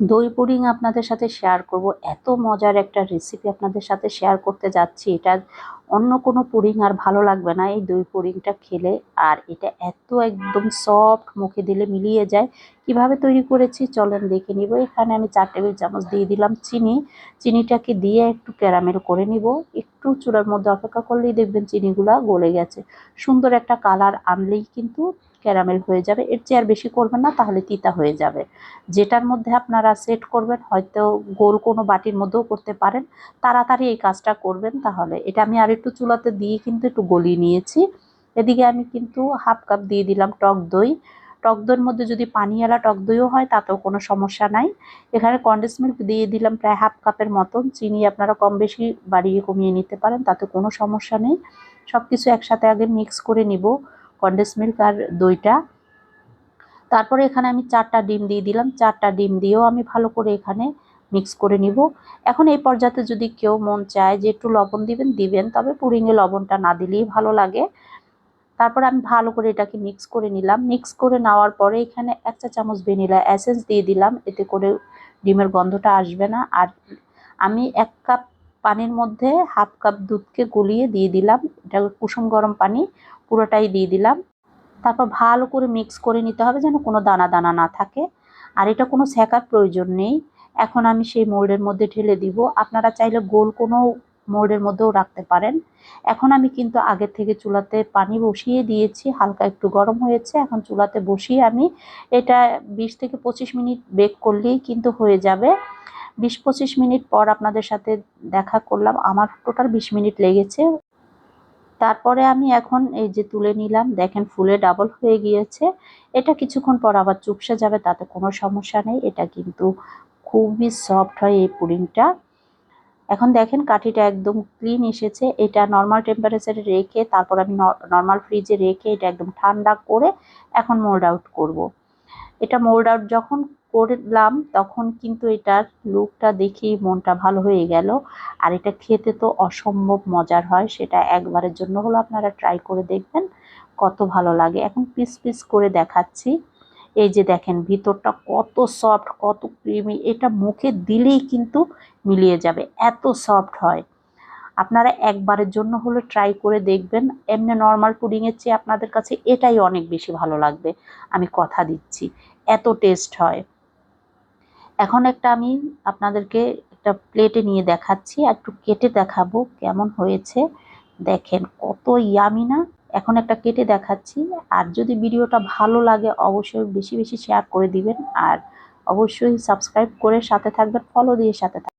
দই পুডিং আপনাদের সাথে শেয়ার করব। এত মজার একটা রেসিপি আপনাদের সাথে শেয়ার করতে যাচ্ছি। এটা অন্য কোনো পুডিং আর ভালো লাগবে না। এই দই পুডিংটা খেলে আর এটা এত একদম সফট মুখে দিলে মিলিয়ে যায়। কীভাবে তৈরি করেছি চলেন দেখে নিব। এখানে আমি চার টেবিল চামচ দিয়ে দিলাম চিনি। চিনিটাকে দিয়ে একটু ক্যারামেল করে নিব। একটু চূড়ার মধ্যে অপেক্ষা করলেই দেখবেন চিনিগুলা গলে গেছে। সুন্দর একটা কালার আনলেই কিন্তু ক্যারামেল হয়ে যাবে। এর চেয়ে আর বেশি করবেন না, তাহলে তিতা হয়ে যাবে। যেটার মধ্যে আপনারা সেট করবেন, হয়তো গোল কোনো বাটির মধ্যেও করতে পারেন। তাড়াতাড়ি এই কাজটা করবেন তাহলে। এটা আমি আর একটু চুলাতে দিয়ে কিন্তু একটু গলিয়ে নিয়েছি। এদিকে আমি কিন্তু হাফ কাপ দিয়ে দিলাম টক দই। টক দইয়ের মধ্যে যদি পানিওয়ালা টক দইও হয়, তাতেও কোনো সমস্যা নাই। এখানে কন্ডেন্স মিল্ক দিয়ে দিলাম প্রায় হাফ কাপের মতন। চিনি আপনারা কম বেশি বাড়িয়ে কমিয়ে নিতে পারেন, তাতে কোনো সমস্যা নেই। সব কিছু একসাথে আগে মিক্স করে নিব কন্ডেন্স মিল্ক আর দইটা। তারপরে এখানে আমি চারটা ডিম দিয়ে দিলাম। চারটা ডিম দিয়েও আমি ভালো করে এখানে মিক্স করে নিব। এখন এই পর্যায়ে যদি কেউ মন চায় যে একটু লবণ দিবেন দিবেন। তবে পুডিংয়ে লবণটা না দিলেই ভালো লাগে। তারপর আমি ভালো করে এটাকে মিক্স করে নিলাম। মিক্স করে নেওয়ার পরে এখানে এক চা চামচ ভ্যানিলা অ্যাসেন্স দিয়ে দিলাম। এতে করে ডিমের গন্ধটা আসবে না। আর আমি এক কাপ পানির মধ্যে হাফ কাপ দুধকে গলিয়ে দিয়ে দিলাম। এটা কুসুম গরম পানি, পুরোটাই দিয়ে দিলাম। তারপর ভালো করে মিক্স করে নিতে হবে যেন কোনো দানা দানা না থাকে। আর এটা কোনো সেকার প্রয়োজন নেই। এখন আমি সেই মোল্ডের মধ্যে ঢেলে দিব। আপনারা চাইলে গোল কোনো মোল্ডের মধ্যেও রাখতে পারেন। এখন আমি কিন্তু আগের থেকে চুলাতে পানি বসিয়ে দিয়েছি, হালকা একটু গরম হয়েছে। এখন চুলাতে বসিয়ে আমি এটা বিশ থেকে পঁচিশ মিনিট বেক করলেই কিন্তু হয়ে যাবে। বিশ পঁচিশ মিনিট পর আপনাদের সাথে দেখা করলাম। আমার টোটাল বিশ মিনিট লেগেছে। তারপরে আমি এখন এই যে তুলে নিলাম, দেখেন ফুলে ডাবল হয়ে গিয়েছে। এটা কিছুক্ষণ পর আবার চুপসে যাবে, তাতে কোনো সমস্যা নেই। এটা কিন্তু খুবই সফট হয় এই পুডিংটা। এখন দেখেন কাঠিটা একদম ক্লিন এসেছে। এটা নর্মাল টেম্পারেচারে রেখে তারপর আমি নর্মাল ফ্রিজে রেখে এটা একদম ঠান্ডা করে এখন মোল্ড আউট করব। এটা মোল্ড আউট যখন করলাম তখন কিন্তু এটার লুকটা দেখেই মনটা ভালো হয়ে গেল। আর এটা খেতে তো অসম্ভব মজার হয়, সেটা একবারের জন্য হলো। আপনারা ট্রাই করে দেখবেন কত ভালো লাগে। এখন পিস পিস করে দেখাচ্ছি। এই যে দেখেন, ভিতরটা কত সফট কত ক্রিমি এটা মুখে দিলেই কিন্তু মিলিয়ে যাবে, এত সফট হয়। আপনারা একবারের জন্য হলে ট্রাই করে দেখবেন, এমনি নর্মাল পুডিংয়ের চেয়ে আপনাদের কাছে এটাই অনেক বেশি ভালো লাগবে, আমি কথা দিচ্ছি, এত টেস্ট হয়। এখন একটা আমি আপনাদেরকে একটা প্লেটে নিয়ে দেখাচ্ছি, একটু কেটে দেখাবো কেমন হয়েছে। দেখেন কত ইয়ামি না এখন একটা কেটে দেখাচ্ছি। আর যদি ভিডিওটা ভালো লাগে, অবশ্যই বেশি বেশি শেয়ার করে দিবেন। আর অবশ্যই সাবস্ক্রাইব করে সাথে থাকবেন ফলো দিয়ে সাথে থাকবেন।